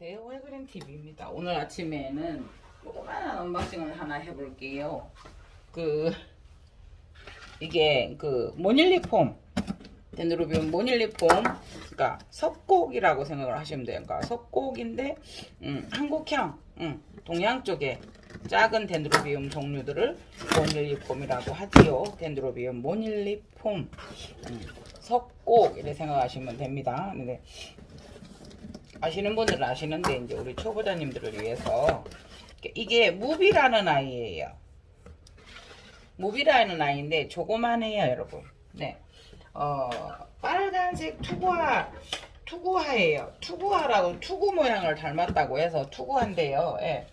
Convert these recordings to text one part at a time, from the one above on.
안녕하세요. 월그린 TV입니다. 오늘 아침에는 조그마한 언박싱을 하나 해볼게요. 그 이게 그 모닐리 폼 데누르비움 모닐리 폼 그러니까 석곡이라고 생각을 하시면 돼요. 그러니까 석곡인데 음, 한국형 음, 동양 쪽에 작은 덴드로비움 종류들을 모닐리 폼이라고 하지요. 덴드로비움 모닐리 폼 음, 석곡 이렇게 생각하시면 됩니다. 근데 아시는 분들은 아시는데 이제 우리 초보자님들을 위해서 이게 무비라는 아이예요. 무비라는 아이인데 조그만해요, 여러분. 네, 어 빨간색 투구화 투구화예요. 투구화라고 투구 모양을 닮았다고 해서 투구화인데요. 예.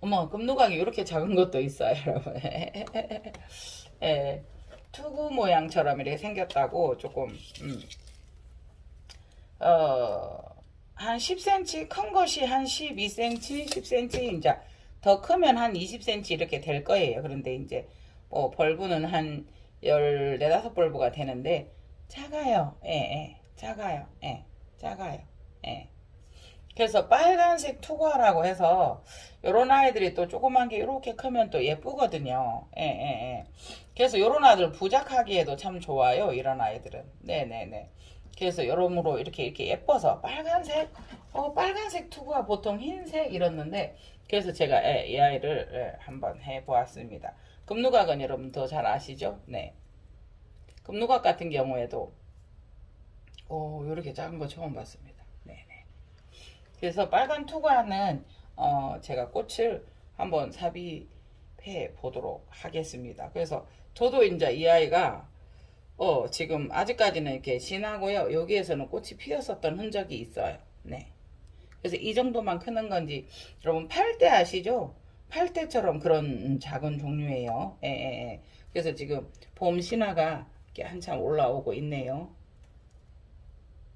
어머 금누각이 이렇게 작은 것도 있어요, 여러분. 예, 투구 모양처럼 이렇게 생겼다고 조금 음. 어. 한 10cm 큰 것이 한 12cm, 10cm 이제 더 크면 한 20cm 이렇게 될 거예요. 그런데 이제 뭐 벌브는 한 14, 5벌브가 되는데 작아요. 예, 예. 작아요. 예. 작아요. 예. 그래서 빨간색 투과라고 해서 요런 아이들이 또 조그만 게 이렇게 크면 또 예쁘거든요. 예, 예, 예. 그래서 요런 아이들 부작하기에도 참 좋아요. 이런 아이들은. 네네네. 그래서 여러모로 이렇게 이렇게 예뻐서 빨간색 어 빨간색 투구가 보통 흰색 이랬는데 그래서 제가 예, 이 아이를 예, 한번 해보았습니다. 금누각은 여러분 더 잘 아시죠? 네. 금누각 같은 경우에도 오 이렇게 작은 거 처음 봤습니다. 네네. 그래서 빨간 투과는 어 제가 꽃을 한번 삽입해 보도록 하겠습니다. 그래서 저도 이제 이 아이가 어, 지금 아직까지는 이렇게 지나고요. 여기에서는 꽃이 피었었던 흔적이 있어요. 네. 그래서 이 정도만 크는 건지 여러분 팔대 아시죠? 팔대처럼 그런 작은 종류예요. 예, 예, 예. 그래서 지금 봄 신화가 한참 올라오고 있네요.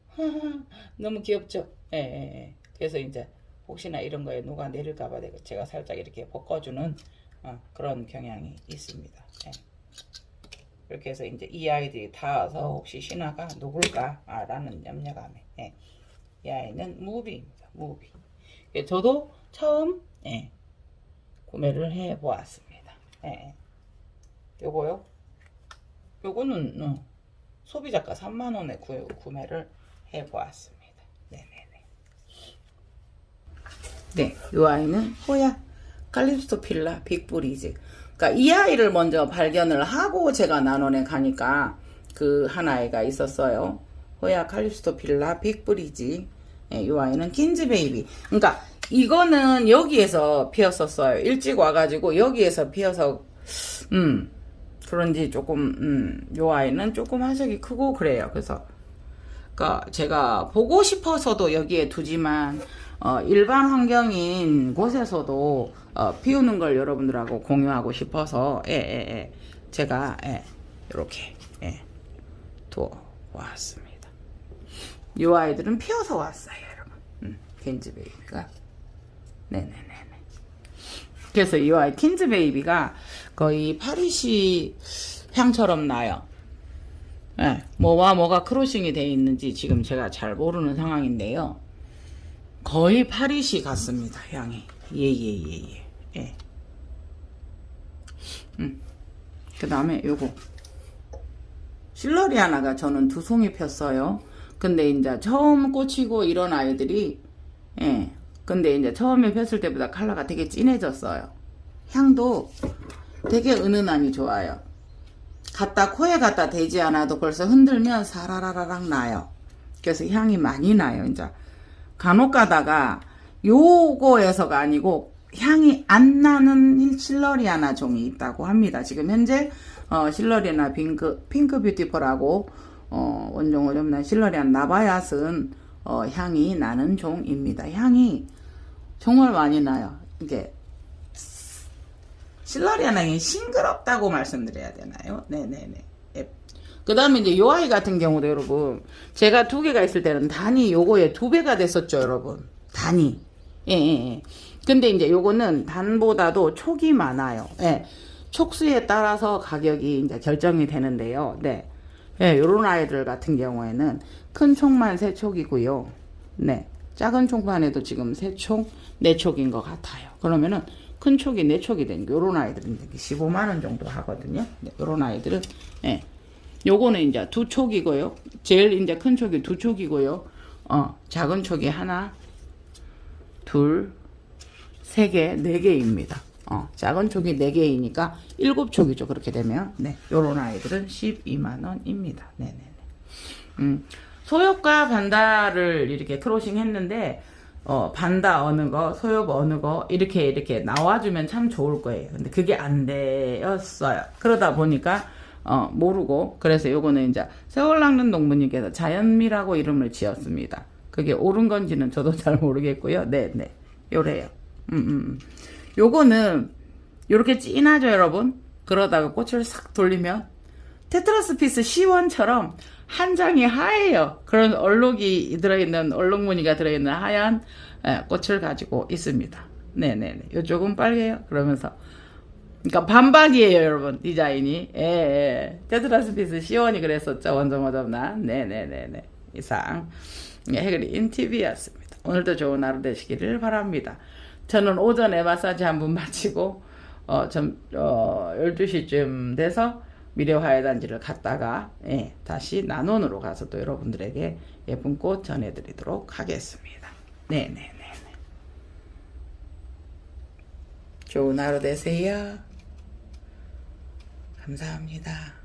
너무 귀엽죠? 예, 예, 예. 그래서 이제 혹시나 이런 거에 누가 내릴까봐 제가 살짝 이렇게 볶아주는 어, 그런 경향이 있습니다. 예. 이렇게 해서 이제 이 아이들이 다 와서 혹시 신화가 누굴까라는 염려감에 예. 이 아이는 무비입니다. 무비. 예, 저도 처음 예, 구매를 해 보았습니다. 예. 요거요. 요거는 어, 소비자가 3만 원에 구, 구매를 해 보았습니다. 네네네. 네, 요 아이는 호야 칼립스토 필라 빅브리즈. 그러니까 이 아이를 먼저 발견을 하고 제가 난원에 가니까 그 한 아이가 있었어요. 호야 칼립스토 필라 빅브리지. 예, 이 아이는 킨즈 베이비. 그러니까 이거는 여기에서 피었었어요. 일찍 와가지고 여기에서 피어서 음 그런지 조금 음요 아이는 조금 화색이 크고 그래요. 그래서 그러니까 제가 보고 싶어서도 여기에 두지만 어, 일반 환경인 곳에서도 어, 피우는 걸 여러분들하고 공유하고 싶어서 예, 예, 예. 제가 예, 이렇게 예, 두어 왔습니다. 이 아이들은 피어서 왔어요, 여러분. 음, 킨즈 베이비가 네네네네. 그래서 이 아이 킨즈 베이비가 거의 파리시 향처럼 나요. 예, 뭐와 뭐가 크로싱이 되어 있는지 지금 제가 잘 모르는 상황인데요. 거의 파리시 같습니다, 향이. 예, 예, 예, 예. 예. 음. 그 다음에 요거. 실러리아나가 저는 두 송이 폈어요. 근데 이제 처음 꽂히고 이런 아이들이, 예. 근데 이제 처음에 폈을 때보다 컬러가 되게 진해졌어요. 향도 되게 은은하니 좋아요. 갖다 코에 갖다 대지 않아도 벌써 흔들면 사라라라락 나요. 그래서 향이 많이 나요. 이제 간혹 가다가 요거에서가 아니고 향이 안 나는 실러리아나 종이 있다고 합니다. 지금 현재 어, 실러리아나 핑크 핑크 뷰티풀하고 어, 원종 오점난 실러리아나 나바얏은 어, 향이 나는 종입니다. 향이 정말 많이 나요. 이게 실러리아나는 싱그럽다고 말씀드려야 되나요? 네네네. 예. 그 다음에 이제 요 아이 같은 경우도 여러분, 제가 두 개가 있을 때는 단이 요거에 두 배가 됐었죠, 여러분. 단이. 예, 예, 예. 근데 이제 요거는 단보다도 촉이 많아요. 예. 촉수에 따라서 가격이 이제 결정이 되는데요. 네. 예, 요런 아이들 같은 경우에는 큰 촉만 세 촉이고요. 네. 작은 총판에도 지금 세 촉, 네 촉인 것 같아요. 그러면은 큰 촉이 네 촉이 된 요런 아이들은 이제 15만 원 정도 하거든요. 네, 요런 아이들은 예. 요거는 이제 두 촉이고요. 제일 이제 큰 촉이 두 촉이고요. 어, 작은 촉이 하나, 둘, 세 개, 네 개입니다. 어, 작은 촉이 네 개이니까 일곱 촉이죠. 그렇게 되면 네, 요런 아이들은 12만 원입니다. 네네네. 음, 소엽과 반다를 이렇게 크로싱 했는데 어, 반다 어느 거, 소엽 어느 거 이렇게 이렇게 나와주면 참 좋을 거예요. 근데 그게 안 되었어요. 그러다 보니까 어, 모르고 그래서 요거는 이제 세월 낚는 농부님께서 자연미라고 이름을 지었습니다. 그게 옳은 건지는 저도 잘 모르겠고요. 네, 네. 요래요. 음, 음. 음. 요거는 요렇게 진하죠, 여러분? 그러다가 꽃을 싹 돌리면 테트라스피스 시원처럼 한 장이 하얘요. 그런 얼룩이 들어있는 얼룩 무늬가 들어있는 하얀 예, 꽃을 가지고 있습니다. 네네네. 요쪽은 빨개요. 그러면서 그러니까 반박이에요, 여러분. 디자인이. 예, 예. 테트라스피스 시원이 그랬었죠. 원정 어접난. 네네네네. 이상 예, 해그린 TV였습니다. 오늘도 좋은 하루 되시기를 바랍니다. 저는 오전에 마사지 한 번 마치고 어, 좀, 어, 12시쯤 돼서 미래화해단지를 갔다가, 예, 다시 난원으로 가서 또 여러분들에게 예쁜 꽃 전해드리도록 하겠습니다. 네네네네. 좋은 하루 되세요. 감사합니다.